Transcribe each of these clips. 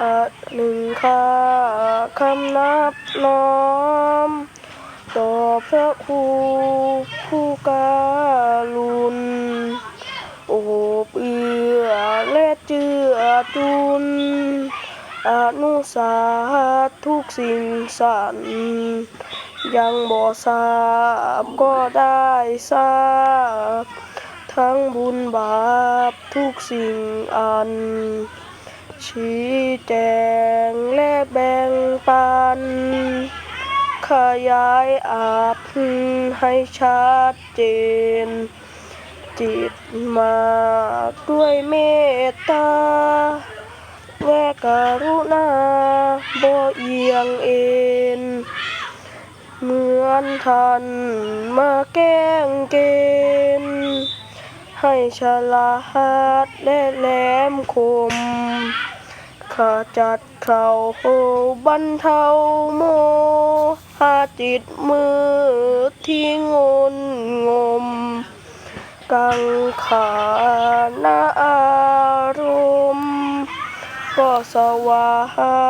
อะหนึ่งค่าคำนับน้อมต่อพระครูผู้การุณโอ้เปื่อและเจือจุนอนุสาทุกสิ่งสรรยังบ่ทราบก็ได้ทราบ ทั้งบุญบาปทุกสิ่งอัน ชี้แจงและแบ่งปัน ขยายอาจให้ชัดเจน จิตมาด้วยเมตตาและกรุณาบ่เอียงเอ็น เหมือนท่านมาแกล้งเกณฑ์ ให้ฉลาดและแหลมคมขจัดเขาบรรเทาโมหะจิตมือที่งนงม กังขานาอารมณ์ก็สว่า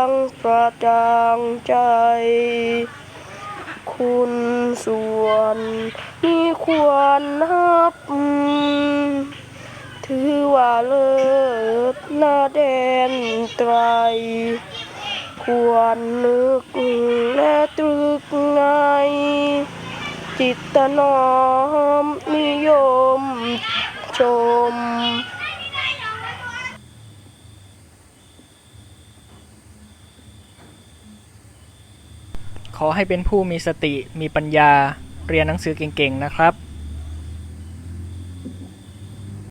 งประจางใจ คุณส่วนมีควรนับ ถือว่าเลิศหน้าแดนไตร ควรนึกและตรึกใน จิตน้อมนิยมชมขอให้เป็นผู้มีสติมีปัญญาเรียนหนังสือเก่งๆนะครับ